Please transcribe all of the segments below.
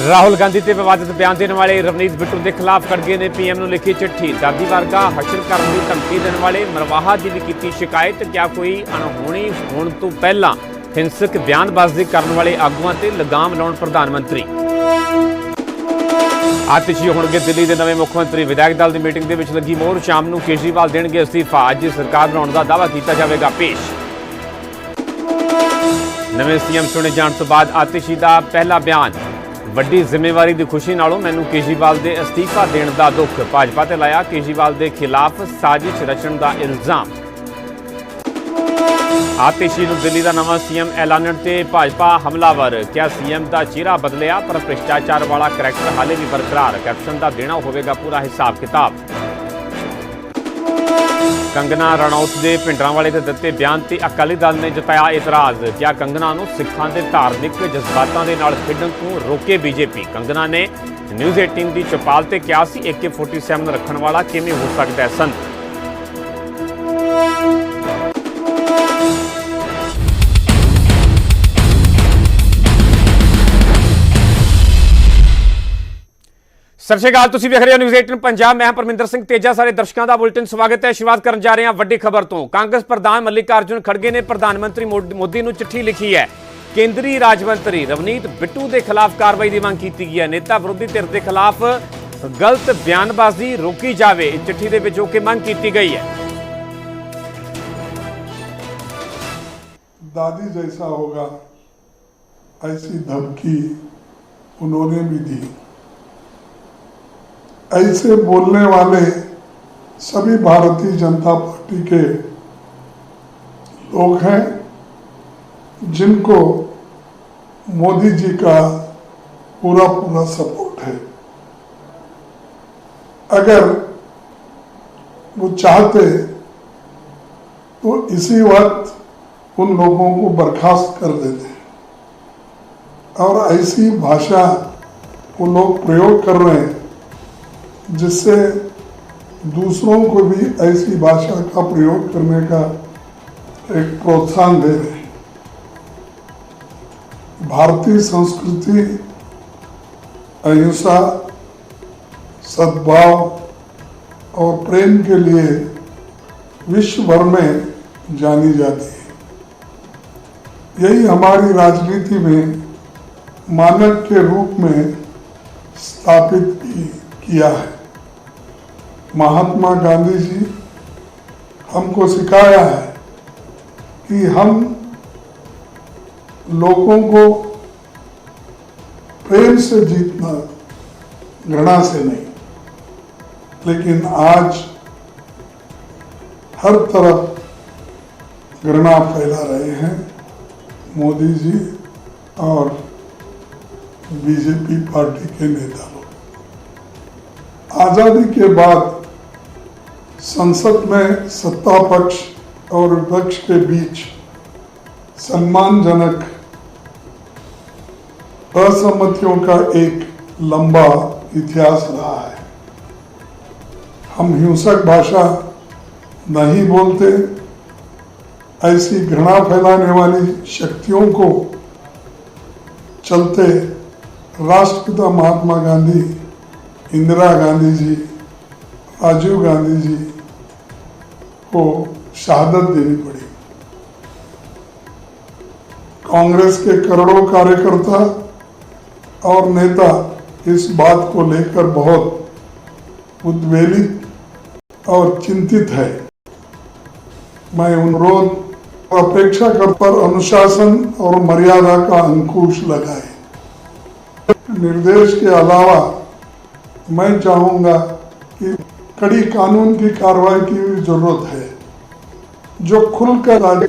ਰਾਹੁਲ ਗਾਂਧੀ ਤੇ ਵਿਵਾਦਿਤ ਬਿਆਨ ਦੇਣ ਵਾਲੇ ਰਵਨੀਤ ਬਿੱਟੂ ਦੇ ਖਿਲਾਫ ਖੜਗੇ ਨੇ ਪੀਐਮ ਨੂੰ ਲਿਖੀ ਚਿੱਠੀ। ਦਾਦੀ ਵਰਗਾ ਹਸ਼ਰ ਕਰਨ ਦੀ ਧਮਕੀ ਦੇਣ ਵਾਲੇ ਮਰਵਾਹਾ ਦੀ ਵੀ ਕੀਤੀ ਸ਼ਿਕਾਇਤ, ਕਿਆ ਕੋਈ ਅਣਹੋਣੀ ਹੋਣ ਤੋਂ ਪਹਿਲਾਂ ਹਿੰਸਕ ਬਿਆਨਬਾਜ਼ੀ ਕਰਨ ਵਾਲੇ ਆਗੂਆਂ ਤੇ ਲਗਾਮ ਲਾਉਣ ਪ੍ਰਧਾਨ ਮੰਤਰੀ। ਆਤਿਸ਼ੀ ਹੋਣਗੇ ਦਿੱਲੀ ਦੇ ਨਵੇਂ ਮੁੱਖ ਮੰਤਰੀ। ਵਿਧਾਇਕ ਦਲ ਦੀ ਮੀਟਿੰਗ ਦੇ ਵਿੱਚ ਲੱਗੀ ਮੋਹਰ ਸ਼ਾਮ ਨੂੰ ਕੇਜਰੀਵਾਲ ਦੇਣਗੇ ਅਸਤੀਫਾ। ਅੱਜ ਸਰਕਾਰ ਬਣਾਉਣ ਦਾ ਦਾਅਵਾ ਕੀਤਾ ਜਾਵੇਗਾ ਪੇਸ਼। ਨਵੇਂ ਸੀਐਮ ਚੁਣੇ ਜਾਣ ਤੋਂ ਬਾਅਦ ਆਤਿਸ਼ੀ ਦਾ ਪਹਿਲਾ ਬਿਆਨ। ਵੱਡੀ ਜ਼ਿੰਮੇਵਾਰੀ ਦੀ ਖੁਸ਼ੀ ਨਾਲੋਂ ਮੈਨੂੰ ਕੇਜਰੀਵਾਲ ਦੇ ਅਸਤੀਫਾ ਦੇਣ ਦਾ ਦੁੱਖ ਭਾਜਪਾ ਤੇ ਲਾਇਆ। ਕੇਜਰੀਵਾਲ ਦੇ ਖਿਲਾਫ ਸਾਜ਼ਿਸ਼ ਰਚਣ ਦਾ ਇਲਜ਼ਾਮ। ਆਤਿਸ਼ੀ ਨੂੰ ਦਿੱਲੀ ਦਾ ਨਵਾਂ ਸੀਐਮ ਐਲਾਨਣ ਤੇ ਭਾਜਪਾ ਹਮਲਾਵਰ। ਕਿਹਾ ਸੀਐਮ ਦਾ ਚਿਹਰਾ ਬਦਲਿਆ, ਪਰ ਭ੍ਰਿਸ਼ਟਾਚਾਰ ਵਾਲਾ ਕਰੈਕਟਰ ਹਾਲੇ ਵੀ ਬਰਕਰਾਰ। ਕੈਪਸ਼ਨ ਦਾ ਦੇਣਾ ਹੋਵੇਗਾ ਪੂਰਾ ਹਿਸਾਬ ਕਿਤਾਬ ਕੰਗਨਾ ਰਣੌਤ ਦੇ ਪਿੰਡਰਾਂਵਾਲੇ ਦੇ ਦਿੱਤੇ ਬਿਆਨ ਤੇ ਅਕਾਲੀ ਦਲ ਨੇ ਜਤਾਇਆ ਇਤਰਾਜ਼। ਕਿਹਾ ਕੰਗਨਾ ਨੂੰ ਸਿੱਖਾਂ ਦੇ ਧਾਰਮਿਕ ਜਜ਼ਬਾਤਾਂ ਦੇ ਨਾਲ ਖੇਡਣ ਤੋਂ ਰੋਕੇ ਬੀਜੇਪੀ। ਕੰਗਨਾ ਨੇ ਨਿਊਜ਼ 18 ਦੀ ਚਪਾਲ ਤੇ ਕਿਹਾ ਸੀ AK47 ਰੱਖਣ ਵਾਲਾ ਕਿਵੇਂ ਹੋ ਸਕਦਾ ਹੈ? ਸੰਤ ਸਤਿ ਸ਼੍ਰੀ ਅਕਾਲ, ਤੁਸੀਂ ਵੇਖ ਰਹੇ ਹੋ ਨਿਊਜ਼ 18 ਪੰਜਾਬ। ਮੈਂ ਪਰਮਿੰਦਰ ਸਿੰਘ ਤੇਜਾ। ਸਾਰੇ ਦਰਸ਼ਕਾਂ ਦਾ ਬੁਲਟਨ ਸਵਾਗਤ ਹੈ। ਸ਼ੁਰੂਆਤ ਕਰਨ ਜਾ ਰਹੇ ਹਾਂ ਵੱਡੀ ਖਬਰ ਤੋਂ। ਕਾਂਗਰਸ ਪ੍ਰਧਾਨ ਮੱਲਿਕਾਰਜੁਨ ਖੜਗੇ ਨੇ ਪ੍ਰਧਾਨ ਮੰਤਰੀ ਮੋਦੀ ਨੂੰ ਚਿੱਠੀ ਲਿਖੀ ਹੈ। ਕੇਂਦਰੀ ਰਾਜ ਮੰਤਰੀ ਰਵਨੀਤ ਬਿੱਟੂ ਦੇ ਖਿਲਾਫ ਕਾਰਵਾਈ ਦੀ ਮੰਗ ਕੀਤੀ ਗਈ ਹੈ। ਨੇਤਾ ਵਿਰੋਧੀ ਧਿਰ ਦੇ ਖਿਲਾਫ ਗਲਤ ਬਿਆਨਬਾਜ਼ੀ ਰੋਕੀ ਜਾਵੇ। ਚਿੱਠੀ ਦੇ ਵਿੱਚ ਜੋ ਕਿ ਮੰਗ ਕੀਤੀ ਗਈ ਹੈ। ਦਾਦੀ ਜੈਸਾ ਹੋਗਾ, ਐਸੀ ਧਮਕੀ ਉਹਨੇ ਵੀ ਦੀ। ऐसे बोलने वाले सभी भारतीय जनता पार्टी के लोग हैं, जिनको मोदी जी का पूरा पूरा सपोर्ट है। अगर वो चाहते तो इसी वक्त उन लोगों को बर्खास्त कर देते और ऐसी भाषा वो लोग प्रयोग कर रहे हैं। जिससे दूसरों को भी ऐसी भाषा का प्रयोग करने का एक प्रोत्साहन दे रहे भारतीय संस्कृति, अहिंसा, सद्भाव और प्रेम के लिए विश्व भर में जानी जाती है। यही हमारी राजनीति में मानक के रूप में स्थापित भी किया है। महात्मा गांधी जी हमको सिखाया है कि हम लोगों को प्रेम से जीतना घृणा से नहीं, लेकिन आज हर तरफ़ घृणा फैला रहे हैं मोदी जी और बीजेपी पार्टी के नेता। आज़ादी के बाद संसद में सत्ता पक्ष और विपक्ष के बीच सम्मानजनक असहमतियों का एक लंबा इतिहास रहा है। हम हिंसक भाषा नहीं बोलते, ऐसी घृणा फैलाने वाली शक्तियों को चलते राष्ट्रपिता महात्मा गांधी इंदिरा गांधी जी, राजीव गांधी जी को शहादत देनी पड़ी। कांग्रेस के करोड़ों कार्यकर्ता और नेता इस बात को लेकर बहुत उद्वेलित और चिंतित है। मैं अनुरोध अपेक्षा कर पर अनुशासन और मर्यादा का अंकुश लगाए। निर्देश के अलावा मैं चाहूँगा कि कड़ी कानून की कार्रवाई की भी ज़रूरत है। जो खुलकर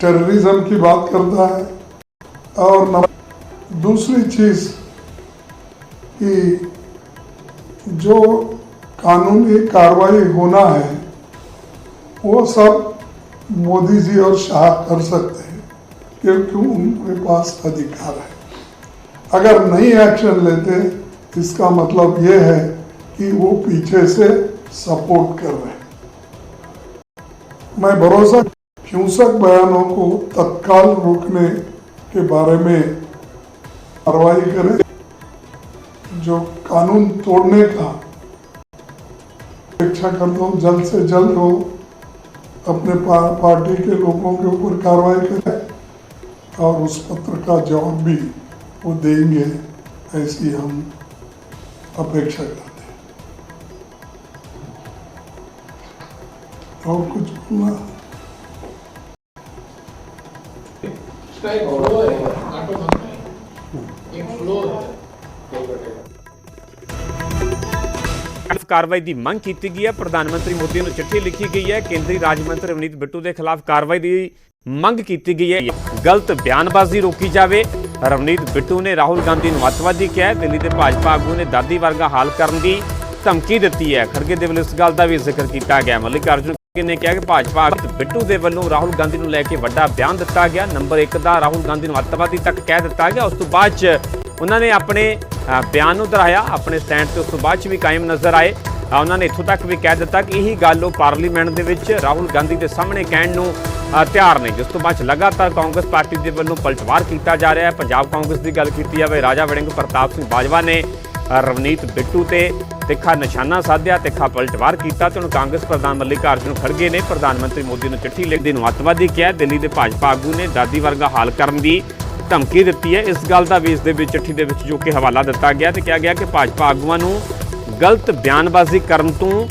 टेररिज्म की बात करता है और दूसरी चीज़ कि जो कानूनी कार्रवाई होना है, वो सब मोदी जी और शाह कर सकते हैं, क्योंकि उनके पास अधिकार है। अगर नहीं एक्शन लेते इसका मतलब ये है कि वो पीछे से सपोर्ट कर रहे हैं। मैं भरोसा हिंसक बयानों को तत्काल रोकने के बारे में कार्रवाई करें जो कानून तोड़ने का अपेक्षा करता हूँ जल्द से जल्द वो अपने पा, पार्टी के लोगों के ऊपर कार्रवाई करें और उस पत्र का जवाब भी वो देंगे ऐसी हम अपेक्षा करते हैं और कुछ बोलना इसका एक फ्लो है ऑटोमैटिक नहीं एक फ्लो है ਖਿਲਾਫ ਕਾਰਵਾਈ ਦੀ ਮੰਗ ਕੀਤੀ ਗਈ ਹੈ ਪ੍ਰਧਾਨ ਮੰਤਰੀ ਮੋਦੀ ਨੂੰ ਚਿੱਠੀ ਲਿਖੀ ਗਈ ਹੈ ਕੇਂਦਰੀ ਰਾਜ ਮੰਤਰੀ ਰਵਨੀਤ ਬਿੱਟੂ ਦੇ ਖਿਲਾਫ ਕਾਰਵਾਈ ਦੀ ਮੰਗ ਕੀਤੀ ਗਈ ਹੈ ਗਲਤ ਬਿਆਨਬਾਜ਼ੀ ਰੋਕੀ ਜਾਵੇ ਰਵਨੀਤ ਬਿੱਟੂ ਨੇ ਰਾਹੁਲ ਗਾਂਧੀ ਨੂੰ ਅੱਤਵਾਦੀ ਕਿਹਾ ਦਿੱਲੀ ਦੇ ਭਾਜਪਾ ਆਗੂ ਨੇ ਦਾਦੀ ਵਰਗਾ ਹਾਲ ਕਰਨ ਦੀ ਧਮਕੀ ਦਿੱਤੀ ਹੈ। ਖਰਗੇ ਦੇ ਵੱਲੋਂ ਇਸ ਗੱਲ ਦਾ ਵੀ ਜ਼ਿਕਰ ਕੀਤਾ ਗਿਆ। ਮੱਲਿਕ ਅਰਜੁਨ ਖੜਗੇ ਨੇ ਕਿਹਾ ਕਿ ਭਾਜਪਾ ਬਿੱਟੂ ਦੇ ਵੱਲੋਂ ਰਾਹੁਲ ਗਾਂਧੀ ਨੂੰ ਲੈ ਕੇ ਵੱਡਾ ਬਿਆਨ ਦਿੱਤਾ ਗਿਆ। ਨੰਬਰ 1 ਦਾ ਰਾਹੁਲ ਗਾਂਧੀ ਨੂੰ ਅੱਤਵਾਦੀ ਤੱਕ ਕਹਿ ਦਿੱਤਾ ਗਿਆ। ਉਸ ਤੋਂ ਬਾਅਦ ਚ ਉਹਨਾਂ ਨੇ ਆਪਣੇ ਬਿਆਨ ਨੂੰ ਦੁਹਰਾਇਆ। ਆਪਣੇ ਸਟੈਂਡ ਤੇ ਉਸ ਤੋਂ ਬਾਅਦ ਚ ਵੀ ਕਾਇਮ ਨਜ਼ਰ ਆਏ। ਉਹਨਾਂ ਨੇ ਇੱਥੋਂ ਤੱਕ ਵੀ ਕਹਿ ਦਿੱਤਾ ਕਿ ਇਹੀ ਗੱਲ ਉਹ ਪਾਰਲੀਮੈਂਟ ਦੇ ਵਿੱਚ ਰਾਹੁਲ ਗਾਂਧੀ ਦੇ ਸਾਹਮਣੇ ਕਹਿਣ ਨੂੰ ਤਿਆਰ ਨੇ। ਜਿਸ ਤੋਂ ਬਾਅਦ 'ਚ ਲਗਾਤਾਰ ਕਾਂਗਰਸ ਪਾਰਟੀ ਦੇ ਵੱਲੋਂ ਪਲਟਵਾਰ ਕੀਤਾ ਜਾ ਰਿਹਾ ਹੈ। ਪੰਜਾਬ ਕਾਂਗਰਸ ਦੀ ਗੱਲ ਕੀਤੀ ਜਾਵੇ, ਰਾਜਾ ਵੜਿੰਗ ਪ੍ਰਤਾਪ ਸਿੰਘ ਬਾਜਵਾ ਨੇ ਰਵਨੀਤ ਬਿੱਟੂ ਤੇ ਤਿੱਖਾ ਨਿਸ਼ਾਨਾ ਸਾਧਿਆ, ਤਿੱਖਾ ਪਲਟਵਾਰ ਕੀਤਾ ਤੇ ਹੁਣ ਕਾਂਗਰਸ ਪ੍ਰਧਾਨ ਮੱਲਿਕ ਅਰਜੁਨ ਖੜਗੇ ਨੇ ਪ੍ਰਧਾਨ ਮੰਤਰੀ ਮੋਦੀ ਨੂੰ ਚਿੱਠੀ ਲਿਖਦੇ ਨੂੰ ਅੱਤਵਾਦੀ ਕਿਹਾ ਦਿੱਲੀ ਦੇ ਭਾਜਪਾ ਆਗੂ ਨੇ ਦਾਦੀ ਵਰਗਾ ਹਾਲ ਕਰਨ ਦੀ ਧਮਕੀ ਦਿੱਤੀ ਹੈ। ਇਸ ਗੱਲ ਦਾ ਵੀ ਇਸ ਦੇ ਵਿੱਚ ਚਿੱਠੀ ਦੇ ਵਿੱਚ ਜੋ ਕਿ ਹਵਾਲਾ ਦਿੱਤਾ ਗਿਆ ਤੇ ਕਿਹਾ ਗਿਆ ਕਿ ਭਾਜਪਾ ਆਗੂਆਂ ਨੂੰ ਗਲਤ ਬਿਆਨਬਾਜ਼ੀ ਕਰਨ ਤੋਂ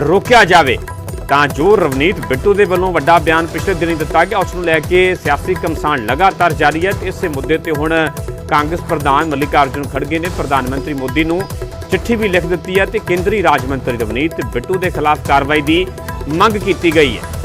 ਰੋਕਿਆ ਜਾਵੇ। ਤਾਂ ਜੋ ਰਵਨੀਤ ਬਿੱਟੂ ਦੇ ਵੱਲੋਂ ਵੱਡਾ ਬਿਆਨ ਪਿਛਲੇ ਦਿਨੀ ਦਿੱਤਾ ਗਿਆ, ਉਸ ਨੂੰ ਲੈ ਕੇ ਸਿਆਸੀ ਕਮਸਾਨ ਲਗਾਤਾਰ ਜਾਰੀ ਹੈ ਤੇ ਇਸੇ ਮੁੱਦੇ ਤੇ ਹੁਣ ਕਾਂਗਰਸ ਪ੍ਰਧਾਨ ਮੱਲਿਕਾਰਜੁਨ ਖੜਗੇ ਨੇ ਪ੍ਰਧਾਨ ਮੰਤਰੀ ਮੋਦੀ ਨੂੰ ਚਿੱਠੀ ਵੀ ਲਿਖ ਦਿੱਤੀ ਹੈ ਤੇ ਕੇਂਦਰੀ ਰਾਜ ਮੰਤਰੀ ਰਵਨੀਤ ਬਿੱਟੂ ਦੇ ਖਿਲਾਫ ਕਾਰਵਾਈ ਦੀ ਮੰਗ ਕੀਤੀ ਗਈ ਹੈ।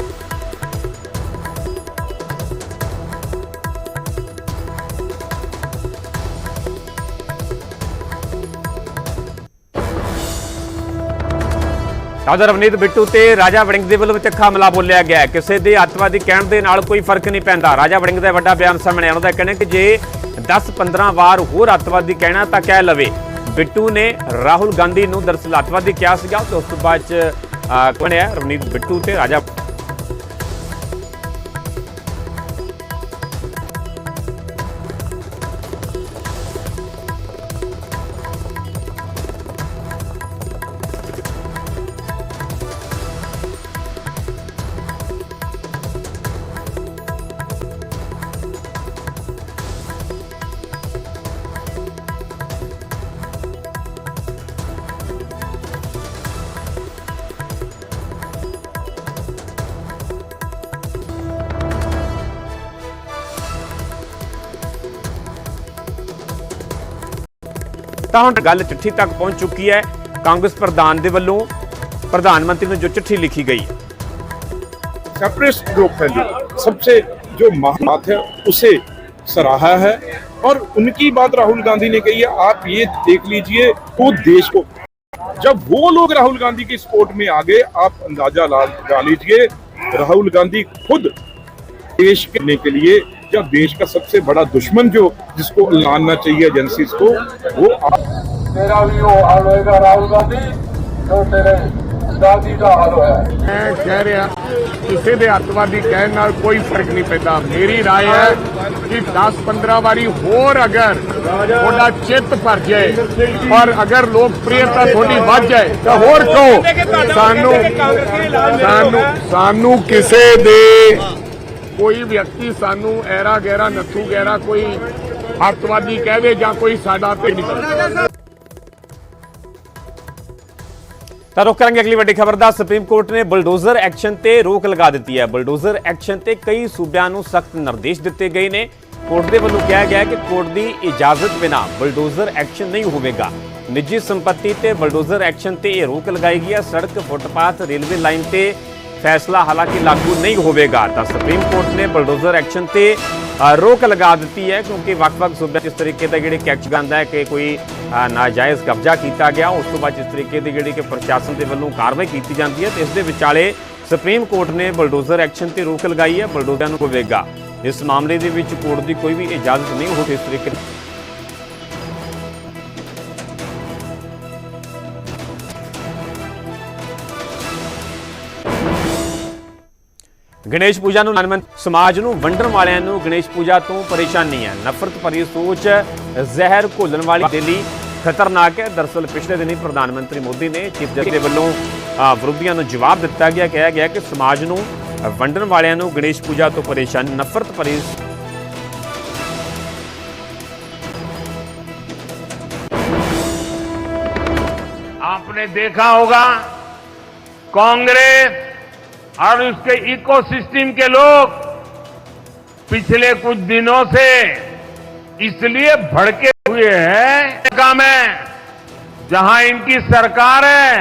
ਰਾਜਾ ਰਵਨੀਤ ਬਿੱਟੂ ਤੇ ਰਾਜਾ ਵੜਿੰਗ ਦੇ ਵੱਲੋਂ ਤਿੱਖਾ ਹਮਲਾ ਬੋਲਿਆ ਗਿਆ ਕਿਸੇ ਦੇ ਅੱਤਵਾਦੀ ਕਹਿਣ ਦੇ ਨਾਲ ਕੋਈ ਫ਼ਰਕ ਨਹੀਂ ਪੈਂਦਾ। ਰਾਜਾ ਵੜਿੰਗ ਦਾ ਵੱਡਾ ਬਿਆਨ ਸਾਹਮਣੇ ਆਇਆ ਉਹਨਾਂ ਦਾ ਕਹਿਣਾ ਕਿ ਜੇ 10-15 ਵਾਰ ਹੋਰ ਅੱਤਵਾਦੀ ਕਹਿਣਾ ਤਾਂ ਕਹਿ ਲਵੇ। ਬਿੱਟੂ ਨੇ ਰਾਹੁਲ ਗਾਂਧੀ ਨੂੰ ਦਰਅਸਲ ਅੱਤਵਾਦੀ ਕਿਹਾ ਸੀਗਾ ਤੇ ਉਸ ਤੋਂ ਬਾਅਦ ਚ ਅਹ, ਬਣਿਆ ਰਵਨੀਤ ਬਿੱਟੂ ਤੇ ਰਾਜਾ ਤਾਂ ਹੁਣ ਗੱਲ ਚਿੱਠੀ ਤੱਕ ਪਹੁੰਚ ਚੁੱਕੀ ਹੈ ਕਾਂਗਰਸ ਪ੍ਰਧਾਨ ਦੇ ਵੱਲੋਂ ਪ੍ਰਧਾਨ ਮੰਤਰੀ ਨੂੰ ਜੋ ਚਿੱਠੀ ਲਿਖੀ ਗਈ ਹੈ सेपरेट जो फैली सबसे जो महामात है उसे सराहा है और उनकी बात राहुल गांधी ने कही है आप ये देख लीजिए वो देश को जब वो लोग राहुल गांधी की सपोर्ट में आ गए आप अंदाजा ला लगा लीजिए राहुल गांधी खुद देश करने के लिए या देश का सबसे बड़ा दुश्मन जो जिसको लाना चाहिए एजेंसीज को वो आप तेरा भी वो हाल होएगा राहुल गांधी जो तेरे दादी का हाल होया है ਮੈਂ ਕਹਿ ਰਿਹਾ ਕਿਸੇ ਦੇ ਅੱਤਵਾਦੀ ਕਹਿਣ ਨਾਲ ਕੋਈ ਫਰਕ ਨਹੀਂ ਪੈਂਦਾ ਮੇਰੀ رائے ਹੈ ਕਿ 10-15 ਵਾਰੀ ਹੋਰ ਅਗਰ ਤੁਹਾਡਾ ਚਿੱਤ ਭਰ ਜਾਏ ਔਰ ਅਗਰ ਲੋਕਪ੍ਰਿਯਤਾ ਥੋੜੀ ਵੱਧ ਜਾਏ ਤਾਂ ਹੋਰ ਕਹੋ ਸਾਨੂੰ ਸਾਨੂੰ ਸਾਨੂੰ ਕਿਸੇ ਦੇ ਕੋਈ ਵਿਅਕਤੀ ਸਾਨੂੰ ਐਰਾ ਗੈਰਾ ਨੱਥੂ ਗੈਰਾ ਕੋਈ ਅੱਤਵਾਦੀ ਕਹਵੇ ਜਾਂ ਕੋਈ ਸਾਡਾ ਤੇ ਨਹੀਂ ਕਰਦਾ ਤਾਂ ਰੁਕ ਕਰਾਂਗੇ ਅਗਲੀ ਵੱਡੀ ਖਬਰ ਦਾ। ਸੁਪਰੀਮ ਕੋਰਟ ਨੇ ਬੁਲਡੋਜ਼ਰ ਐਕਸ਼ਨ ਤੇ ਰੋਕ ਲਗਾ ਦਿੱਤੀ ਹੈ। ਬੁਲਡੋਜ਼ਰ ਐਕਸ਼ਨ ਤੇ ਕਈ ਸੂਬਿਆਂ ਨੂੰ ਸਖਤ ਨਿਰਦੇਸ਼ ਦਿੱਤੇ ਗਏ ਨੇ। ਕੋਰਟ ਦੇ ਵੱਲੋਂ ਕਿਹਾ ਗਿਆ ਕਿ ਕੋਰਟ ਦੀ ਇਜਾਜ਼ਤ ਬਿਨਾ ਬੁਲਡੋਜ਼ਰ ਐਕਸ਼ਨ ਨਹੀਂ ਹੋਵੇਗਾ। ਨਿੱਜੀ ਸੰਪਤੀ ਤੇ ਬੁਲਡੋਜ਼ਰ ਐਕਸ਼ਨ ਤੇ ਇਹ ਰੋਕ ਲਗਾਈ ਗਈ ਹੈ। ਸੜਕ, ਫੁੱਟਪਾਥ, ਰੇਲਵੇ ਲਾਈਨ ਤੇ ਫੈਸਲਾ ਹਾਲਾਂਕਿ ਲਾਗੂ ਨਹੀਂ ਹੋਵੇਗਾ, ਤਾਂ ਸੁਪਰੀਮ ਕੋਰਟ ਨੇ ਬਲਡੋਜ਼ਰ ਐਕਸ਼ਨ ਤੇ ਰੋਕ ਲਗਾ ਦਿੱਤੀ ਹੈ, ਕਿਉਂਕਿ ਵੱਖ-ਵੱਖ ਸੂਬਿਆਂ 'ਚ ਇਸ ਤਰੀਕੇ ਦਾ ਜਿਹੜੇ ਕੈਚ ਗੰਦਾ ਹੈ ਕਿ ਕੋਈ ਨਾਜਾਇਜ਼ ਕਬਜ਼ਾ ਕੀਤਾ ਗਿਆ, ਉਸ ਤੋਂ ਬਾਅਦ ਇਸ ਤਰੀਕੇ ਦੀ ਜਿਹੜੀ ਕਿ ਪ੍ਰਸ਼ਾਸਨ ਦੇ ਵੱਲੋਂ ਕਾਰਵਾਈ ਕੀਤੀ ਜਾਂਦੀ ਹੈ, ਤੇ ਇਸ ਦੇ ਵਿਚਾਲੇ ਸੁਪਰੀਮ ਕੋਰਟ ਨੇ ਬਲਡੋਜ਼ਰ ਐਕਸ਼ਨ ਤੇ ਰੋਕ ਲਗਾਈ ਹੈ, ਬਲਡੋਜ਼ਰਾਂ ਨੂੰ ਹੋਵੇਗਾ। ਇਸ ਮਾਮਲੇ ਦੇ ਵਿੱਚ ਕੋਰਟ ਦੀ ਕੋਈ ਵੀ ਇਜਾਜ਼ਤ ਨਹੀਂ ਹੋ ਇਸ ਤਰੀਕੇ ਗਣੇਸ਼ ਪੂਜਾ ਨੂੰ ਲਾਨਮਨ ਸਮਾਜ ਨੂੰ ਵੰਡਣ ਵਾਲਿਆਂ ਨੂੰ ਗਣੇਸ਼ ਪੂਜਾ ਤੋਂ ਪਰੇਸ਼ਾਨੀ ਹੈ ਨਫ਼ਰਤ ਭਰੀ ਸੋਚ ਜ਼ਹਿਰ ਘੋਲਣ ਵਾਲੀ ਦੇ ਲਈ ਖਤਰਨਾਕ ਹੈ ਦਰਸਲ ਪਿਛਲੇ ਦਿਨੀ ਪ੍ਰਧਾਨ ਮੰਤਰੀ ਮੋਦੀ ਨੇ ਚੀਫ ਜਸਟਿਸ ਦੇ ਵੱਲੋਂ ਅ, ਵਿਰੋਧੀਆਂ ਨੂੰ ਜਵਾਬ ਦਿੱਤਾ ਗਿਆ ਕਿਹਾ ਗਿਆ ਕਿ ਸਮਾਜ ਨੂੰ ਵੰਡਣ ਵਾਲਿਆਂ ਨੂੰ ਗਣੇਸ਼ ਪੂਜਾ ਤੋਂ ਪਰੇਸ਼ਾਨੀ ਨਫ਼ਰਤ ਭਰੀ आपने देखा होगा कांग्रेस और उसके इकोसिस्टम के लोग पिछले कुछ दिनों से इसलिए भड़के हुए हैं का में जहां इनकी सरकार है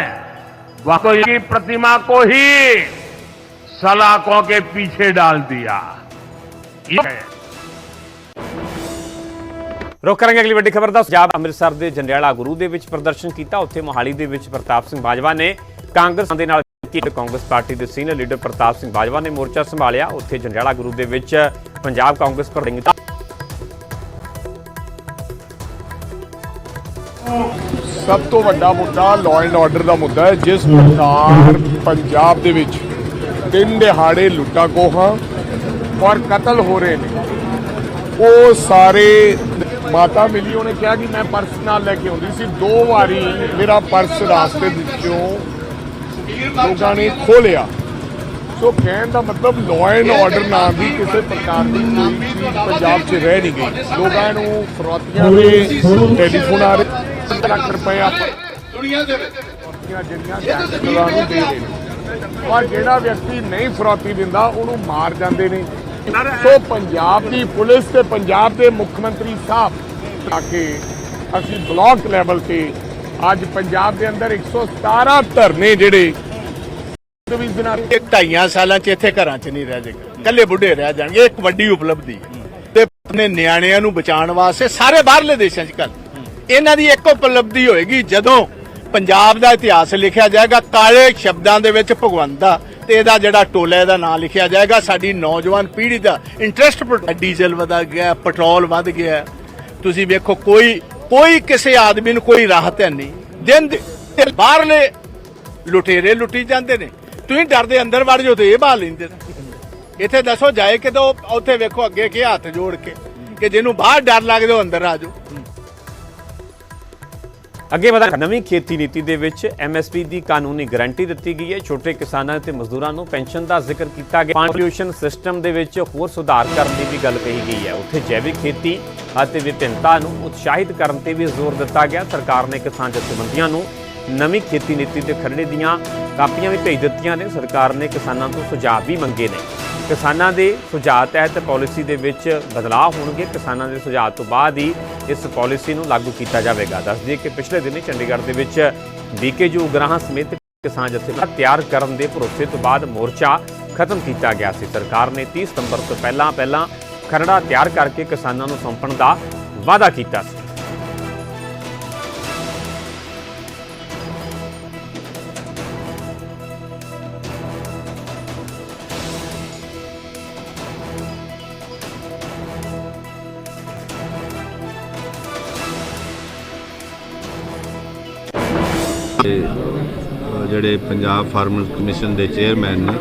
वहां तो इनकी प्रतिमा को ही सलाखों के पीछे डाल दिया ये है ਰੁਕ ਕਰਾਂਗੇ ਅਗਲੀ ਵੱਡੀ ਖਬਰ ਦਾ ਪੰਜਾਬ ਅੰਮ੍ਰਿਤਸਰ ਦੇ ਜੰਡਿਆਲਾ ਗੁਰੂ ਦੇ ਵਿੱਚ ਪ੍ਰਦਰਸ਼ਨ ਕੀਤਾ ਉੱਥੇ ਮੋਹਾਲੀ ਦੇ ਵਿੱਚ ਪ੍ਰਤਾਪ ਸਿੰਘ ਬਾਜਵਾ ਨੇ ਕਾਂਗਰਸ ਦੇ ਨਾਲ ਕੀਤੀ ਕਾਂਗਰਸ ਪਾਰਟੀ ਦੇ ਸੀਨੀਅਰ ਲੀਡਰ ਪ੍ਰਤਾਪ ਸਿੰਘ ਬਾਜਵਾ ਨੇ ਮੋਰਚਾ ਸੰਭਾਲਿਆ। ਉੱਥੇ ਜੰਡਿਆਲਾ ਗੁਰੂ ਦੇ ਵਿੱਚ ਪੰਜਾਬ ਕਾਂਗਰਸ ਪ੍ਰਧਾਨ ਸਭ ਤੋਂ ਵੱਡਾ ਮੁੱਦਾ ਲਾਅ ਐਂਡ ਆਰਡਰ ਦਾ ਮੁੱਦਾ ਹੈ, ਜਿਸ ਪ੍ਰਕਾਰ ਪੰਜਾਬ ਦੇ ਵਿੱਚ ਦਿਨ ਦਿਹਾੜੇ ਲੁੱਟਾਂ ਖੋਹਾਂ ਔਰ ਕਤਲ ਹੋ ਰਹੇ ਨੇ। ਉਹ ਸਾਰੇ ਮਾਤਾ ਮਿਲੀ ਉਹਨੇ ਕਿਹਾ ਕਿ ਮੈਂ ਪਰਸ ਨਾਲ ਲੈ ਕੇ ਆਉਂਦੀ ਸੀ। ਦੋ ਵਾਰੀ ਮੇਰਾ ਪਰਸ ਰਾਸਤੇ ਵਿੱਚੋਂ ਲੋਕਾਂ ਨੇ ਖੋਲਿਆ ਸੋ ਕਹਿਣ ਦਾ ਮਤਲਬ ਲਾਅ ਐਂਡ ਆਰਡਰ ਨਾਂ ਦੀ ਕਿਸੇ ਪ੍ਰਕਾਰ ਦੀ ਕੋਈ ਚੀਜ਼ ਪੰਜਾਬ 'ਚ ਰਹਿ ਨਹੀਂ ਗਈ। ਲੋਕਾਂ ਨੂੰ ਫਰੋਤੀਆਂ ਦੇ ਟੈਲੀਫੋਨ ਆ। ਰਹੇ ਲੱਖ ਰੁਪਏ ਆਪਾਂ ਦੁਨੀਆ ਦੇ ਵਿੱਚ। ਜਿਹੜੀਆਂ ਗੈਂਗਸਟਰਾਂ ਨੂੰ ਦੇ ਰਹੇ ਨੇ। ਔਰ ਜਿਹੜਾ ਵਿਅਕਤੀ ਨਹੀਂ ਫਰੋਤੀ ਦਿੰਦਾ ਉਹਨੂੰ ਮਾਰ ਜਾਂਦੇ ਨੇ। ਸੋ ਪੰਜਾਬ ਦੀ ਪੁਲਿਸ ਤੇ ਪੰਜਾਬ ਦੇ ਮੁੱਖ ਮੰਤਰੀ ਸਾਹਿਬ ਆ ਕੇ ਅਸੀਂ ਬਲਾਕ ਲੈਵਲ ਤੇ ਅੱਜ ਪੰਜਾਬ ਦੇ ਅੰਦਰ 117 ਧਰਨੇ ਜਿਹੜੇ ਡਿਵੀਜ਼ਨਾਂ ਇੱਕ ਢਾਈਆਂ ਸਾਲਾਂ ਚ ਇੱਥੇ ਘਰਾਂ ਚ ਨਹੀਂ ਰਹਿ ਜਾਏਗਾ ਇਕੱਲੇ ਬੁੱਢੇ ਰਹਿ ਜਾਣਗੇ, ਇੱਕ ਵੱਡੀ ਉਪਲਬਧੀ। ਤੇ ਆਪਣੇ ਨਿਆਣਿਆਂ ਨੂੰ ਬਚਾਉਣ ਵਾਸਤੇ ਸਾਰੇ ਬਾਹਰਲੇ ਦੇਸ਼ਾਂ ਚ ਕੱਲ ਇਹਨਾਂ ਦੀ ਇੱਕ ਉਪਲਬਧੀ ਹੋਏਗੀ ਜਦੋਂ ਪੰਜਾਬ ਦਾ ਇਤਿਹਾਸ ਲਿਖਿਆ ਜਾਏਗਾ, ਕਾਲੇ ਸ਼ਬਦਾਂ ਦੇ ਵਿੱਚ ਭਗਵੰਤ ਦਾ ਤੇ ਇਹਦਾ ਜਿਹੜਾ ਟੋਲਾ ਇਹਦਾ ਨਾਂ ਲਿਖਿਆ ਜਾਏਗਾ। ਸਾਡੀ ਨੌਜਵਾਨ ਪੀੜ੍ਹੀ ਦਾ ਇੰਟਰਸਟ ਡੀਜ਼ਲ ਵਧਾ ਗਿਆ, ਪੈਟਰੋਲ ਵੱਧ ਗਿਆ। ਤੁਸੀਂ ਵੇਖੋ, ਕੋਈ ਕੋਈ ਕਿਸੇ ਆਦਮੀ ਨੂੰ ਕੋਈ ਰਾਹਤ ਹੈ ਨਹੀਂ। ਦਿਨ ਬਾਹਰਲੇ ਲੁਟੇਰੇ ਲੁੱਟੀ ਜਾਂਦੇ ਨੇ। ਤੁਸੀਂ ਡਰਦੇ, ਅੰਦਰ ਵੜ ਜਾਓ ਤੇ ਇਹ ਬਾਹ ਲੈਂਦੇ ਇੱਥੇ ਦੱਸੋ, ਜਾਏ ਕਿਤੇ ਉਹ ਉੱਥੇ ਵੇਖੋ ਅੱਗੇ ਕੀ ਹੱਥ ਜੋੜ ਕੇ, ਕਿ ਜਿਹਨੂੰ ਬਾਹਰ ਡਰ ਲੱਗਦਾ ਉਹ ਅੰਦਰ ਆ ਜਾਓ। ਅੱਗੇ ਵਧਾ ਨਵੀਂ ਖੇਤੀ ਨੀਤੀ ਦੇ ਵਿੱਚ ਐਮਐਸਪੀ ਦੀ ਕਾਨੂੰਨੀ ਗਾਰੰਟੀ ਦਿੱਤੀ ਗਈ ਹੈ। ਛੋਟੇ ਕਿਸਾਨਾਂ ਤੇ ਮਜ਼ਦੂਰਾਂ ਨੂੰ ਪੈਨਸ਼ਨ ਦਾ ਜ਼ਿਕਰ ਕੀਤਾ ਗਿਆ। ਪੋਲਿਊਸ਼ਨ ਸਿਸਟਮ ਦੇ ਵਿੱਚ ਹੋਰ ਸੁਧਾਰ ਕਰਨ ਦੀ ਵੀ ਗੱਲ ਕਹੀ ਗਈ ਹੈ। ਉੱਥੇ ਜੈਵਿਕ ਖੇਤੀ ਅਤੇ ਵਿਭਿੰਨਤਾ ਨੂੰ ਉਤਸ਼ਾਹਿਤ ਕਰਨ ਤੇ ਵੀ ਜ਼ੋਰ ਦਿੱਤਾ ਗਿਆ। ਸਰਕਾਰ ਨੇ ਕਿਸਾਨ ਜਥੇਬੰਦੀਆਂ ਨੂੰ ਨਵੀਂ ਖੇਤੀ ਨੀਤੀ ਤੇ ਖਰੜੇ ਦੀਆਂ ਕਾਪੀਆਂ ਵੀ ਭੇਜ ਦਿੱਤੀਆਂ ਨੇ। ਸਰਕਾਰ ਨੇ ਕਿਸਾਨਾਂ ਤੋਂ ਸੁਝਾਅ ਵੀ ਮੰਗੇ ਨੇ। ਕਿਸਾਨਾਂ ਦੇ ਸੁਝਾਅ ਤਹਿਤ ਪਾਲਿਸੀ ਦੇ ਵਿੱਚ ਬਦਲਾਅ ਹੋਣਗੇ। ਕਿਸਾਨਾਂ ਦੇ ਸੁਝਾਅ ਤੋਂ ਬਾਅਦ ਹੀ ਇਸ ਪਾਲਿਸੀ ਨੂੰ ਲਾਗੂ ਕੀਤਾ ਜਾਵੇਗਾ। ਦੱਸ ਦਈਏ ਕਿ ਪਿਛਲੇ ਦਿਨੀ ਚੰਡੀਗੜ੍ਹ ਦੇ ਵਿੱਚ ਬੀਕੇਯੂ ਉਗਰਾਹਾਂ ਸਮੇਤ ਕਿਸਾਨ ਜਥੇਬੰਦੀਆਂ ਤਿਆਰ ਕਰਨ ਦੇ ਭਰੋਸੇ ਤੋਂ ਬਾਅਦ ਮੋਰਚਾ ਖਤਮ ਕੀਤਾ ਗਿਆ ਸੀ। ਸਰਕਾਰ ਨੇ 30 ਸਤੰਬਰ ਤੋਂ ਪਹਿਲਾਂ ਪਹਿਲਾਂ ਖਰੜਾ ਤਿਆਰ ਕਰਕੇ ਕਿਸਾਨਾਂ ਨੂੰ ਸੌਂਪਣ ਦਾ ਵਾਅਦਾ ਕੀਤਾ ਸੀ। ਜਿਹੜੇ ਪੰਜਾਬ ਫਾਰਮਰਸ ਕਮਿਸ਼ਨ ਦੇ ਚੇਅਰਮੈਨ ਨੇ,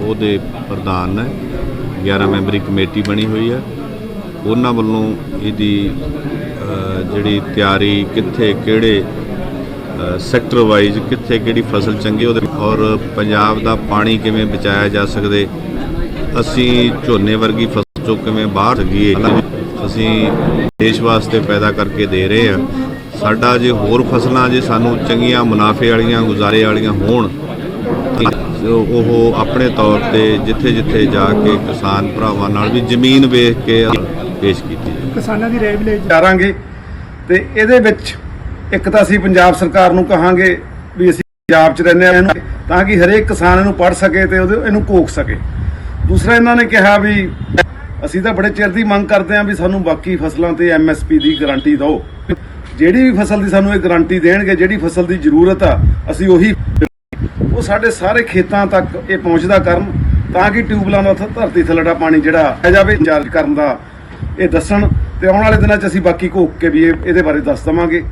ਉਹਦੇ ਪ੍ਰਧਾਨ ਨੇ 11 ਮੈਂਬਰੀ ਕਮੇਟੀ ਬਣੀ ਹੋਈ ਹੈ। ਉਹਨਾਂ ਵੱਲੋਂ ਇਹਦੀ ਜਿਹੜੀ ਤਿਆਰੀ ਕਿੱਥੇ, ਕਿਹੜੇ ਸੈਕਟਰ ਵਾਈਜ਼ ਕਿੱਥੇ, ਕਿਹੜੀ ਫਸਲ ਚੰਗੀ, ਉਹਦੇ ਔਰ ਪੰਜਾਬ ਦਾ ਪਾਣੀ ਕਿਵੇਂ ਬਚਾਇਆ ਜਾ ਸਕਦੇ, ਅਸੀਂ ਝੋਨੇ ਵਰਗੀ ਫਸਲ ਚੋਂ ਕਿਵੇਂ ਬਾਹਰ ਸਕੀਏ ਅਸੀਂ ਦੇਸ਼ ਵਾਸਤੇ ਪੈਦਾ ਕਰਕੇ ਦੇ ਰਹੇ ਹਾਂ। ਸਾਡਾ ਜੇ ਹੋਰ ਫਸਲਾਂ ਜੇ ਸਾਨੂੰ ਚੰਗੀਆਂ ਮੁਨਾਫੇ ਵਾਲੀਆਂ ਗੁਜ਼ਾਰੇ ਵਾਲੀਆਂ ਹੋਣ ਉਹ ਆਪਣੇ ਤੌਰ ਤੇ ਜਿੱਥੇ ਜਿੱਥੇ ਜਾ ਕੇ ਕਿਸਾਨ ਭਰਾਵਾਂ ਨਾਲ ਵੀ ਜ਼ਮੀਨ ਵੇਚ ਕੇ ਪੇਸ਼ ਕੀਤੀ ਕਿਸਾਨਾਂ ਦੀ ਰਾਏ ਵੀ ਲਈ ਕਰਾਂਗੇ ਤੇ ਇਹਦੇ ਵਿੱਚ ਇੱਕ ਤਾਂ ਅਸੀਂ ਪੰਜਾਬ ਸਰਕਾਰ ਨੂੰ ਕਹਾਂਗੇ ਵੀ ਅਸੀਂ ਪੰਜਾਬ 'ਚ ਰਹਿੰਦੇ ਆ ਤਾਂ ਕਿ ਹਰੇਕ ਕਿਸਾਨ ਇਹਨੂੰ ਪੜ੍ਹ ਸਕੇ ਤੇ ਉਹਦੇ ਇਹਨੂੰ ਕੋਕ ਸਕੇ। ਦੂਸਰਾ ਇਹਨਾਂ ਨੇ ਕਿਹਾ ਵੀ ਅਸੀਂ ਤਾਂ ਬੜੇ ਚਿਰ ਦੀ ਮੰਗ ਕਰਦੇ ਹਾਂ ਵੀ ਸਾਨੂੰ ਬਾਕੀ ਫਸਲਾਂ ਤੇ ਐਮਐਸਪੀ ਦੀ ਗਾਰੰਟੀ ਦਿਓ। ਜਿਹੜੀ ਵੀ ਫਸਲ ਦੀ ਸਾਨੂੰ ਇਹ ਗਾਰੰਟੀ ਦੇਣਗੇ, ਜਿਹੜੀ ਫਸਲ ਦੀ ਜ਼ਰੂਰਤ ਆ, ਅਸੀਂ ਉਹੀ ਉਹ ਸਾਡੇ ਸਾਰੇ ਖੇਤਾਂ ਤੱਕ ਇਹ ਪਹੁੰਚਦਾ ਕਰਨ ਤਾਂ ਕਿ ਟਿਊਬਲਾਂ ਦਾ ਧਰਤੀ ਥੱਲੜਾ ਪਾਣੀ ਜਿਹੜਾ ਹੈ ਜਾਵੇ, ਇੰਚਾਰਜ ਕਰਨ ਦਾ ਇਹ ਦੱਸਣ ਤੇ ਆਉਣ ਵਾਲੇ ਦਿਨਾਂ 'ਚ ਅਸੀਂ ਬਾਕੀ ਘੋਕ ਕੇ ਵੀ ਇਹ- ਇਹਦੇ ਬਾਰੇ ਦੱਸ ਦਵਾਂਗੇ।